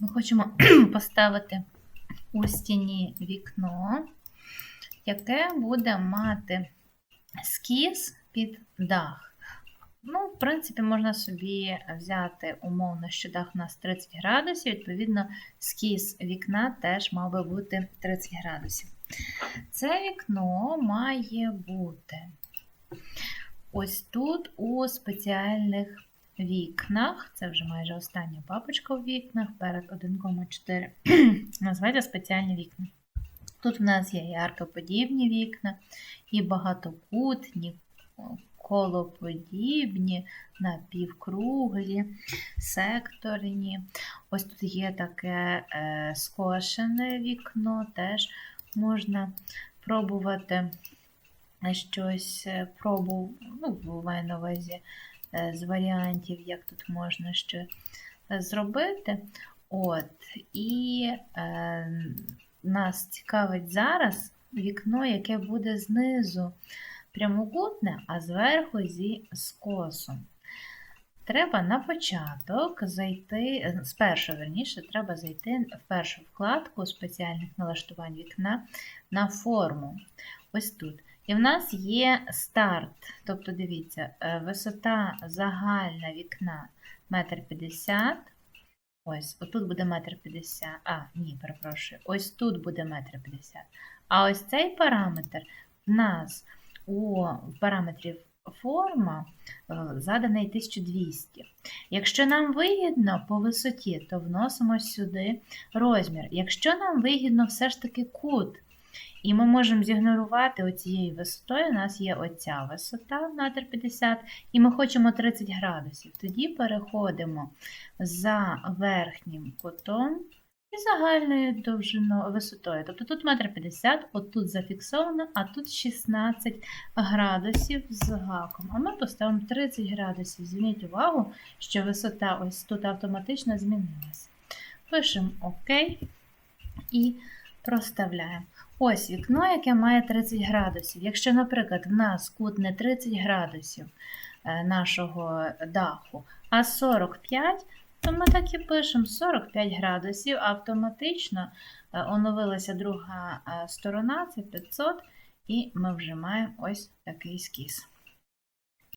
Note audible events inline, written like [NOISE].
Ми хочемо [CLEARS THROAT] поставити у стіні вікно, яке буде мати скіз під дах. Ну, в принципі, можна собі взяти умовно, що дах у нас 30 градусів, відповідно, скіз вікна теж мав би бути 30 градусів. Це вікно має бути ось тут у спеціальних вікнах. Це вже майже остання папочка у вікнах перед 1,4. [CLEARS THROAT] Називається спеціальні вікна. Тут в нас є і аркоподібні вікна, і багатокутні, колоподібні, напівкруглі, секторні. Ось тут є таке е, скошене вікно, теж можна пробувати щось е, пробу, ну, буває на увазі з варіантів, як тут можна ще е, зробити. От, і е, нас цікавить зараз вікно, яке буде знизу прямокутне, а зверху зі скосом. Треба на початок зайти, спершу, верніше, треба зайти в першу вкладку спеціальних налаштувань вікна на форму. Ось тут. І в нас є старт. Тобто, дивіться, е, висота загальна вікна 1,50 м. Ось, отут буде 1,50 м. А, ні, перепрошую, ось тут буде 1,50 м. А ось цей параметр в нас у параметрів форма е, заданий 1200. Якщо нам вигідно по висоті, то вносимо сюди розмір. Якщо нам вигідно все ж таки кут, і ми можемо зігнорувати оцією висотою, у нас є оця висота 1,50 м, і ми хочемо 30 градусів. Тоді переходимо за верхнім кутом і загальною довжиною висотою. Тобто тут 1,50 м, отут зафіксовано, а тут 16 градусів з гаком. А ми поставимо 30 градусів. Зверніть увагу, що висота ось тут автоматично змінилася. Пишемо ОК і проставляємо. Ось вікно, яке має 30 градусів. Якщо, наприклад, в нас кут не 30 градусів е, нашого даху, а 45, то ми так і пишемо 45 градусів, автоматично е, оновилася друга е, сторона, це 500, і ми вже маємо ось такий скіз.